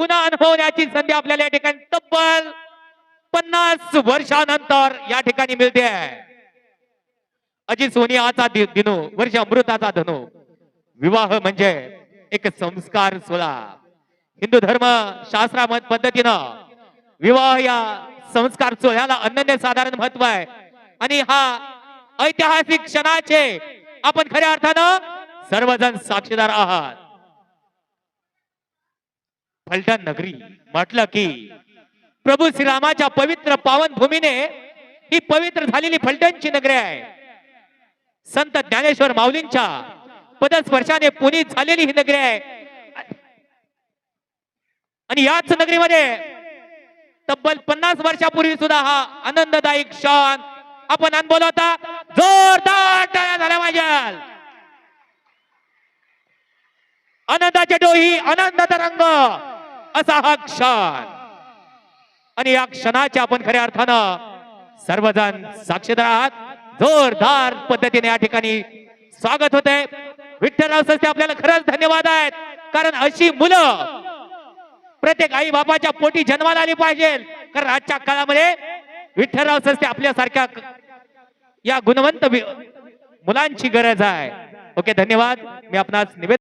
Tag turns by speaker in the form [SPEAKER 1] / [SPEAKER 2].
[SPEAKER 1] पुन्हा अनुभवण्याची संधी आपल्याला या ठिकाणी तब्बल पन्नास वर्षानंतर या ठिकाणी मिळते. अजित सोनियाचा दि- दिनो वर्ष अमृताचा धनो. विवाह म्हणजे एक संस्कार सोहळा. हिंदू धर्म शास्त्रा पद्धतीनं विवाह या संस्कार सोहळ्याला अनन्य साधारण महत्त्व आहे. आणि हा ऐतिहासिक क्षणाचे आपण खऱ्या अर्थानं सर्वजण साक्षीदार आहात. फलटण नगरी. म्हटलं की प्रभू श्रीरामाच्या पवित्र पावन भूमीने ही पवित्र झालेली फलटणची नगरी आहे. संत ज्ञानेश्वर माऊलींच्या पदस्पर्शाने पुनीत झालेली ही नगरी आहे. आणि याच नगरीमध्ये तब्बल पन्नास वर्षापूर्वी सुद्धा हा आनंददायी क्षण आपण अनुभवला होता. जोरदार टाळ्या झाल्या माझ्या आनंदाचे डोही आनंदाचा रंग असा हा क्षण. आणि या क्षणाच्या आपण खऱ्या अर्थानं सर्वजण साक्षीदार आहात. जोरदार पद्धतीने या ठिकाणी स्वागत होते विठ्ठलराव संस्थे आपल्याला खरंच धन्यवाद आहेत. कारण अशी मुलं प्रत्येक आई बापाच्या पोटी जन्माला आली पाहिजे. कारण आजच्या काळामध्ये विठ्ठलराव संस्थे आपल्यासारख्या या गुणवंत मुलांची गरज आहे. ओके धन्यवाद. मी आपणास निवेदन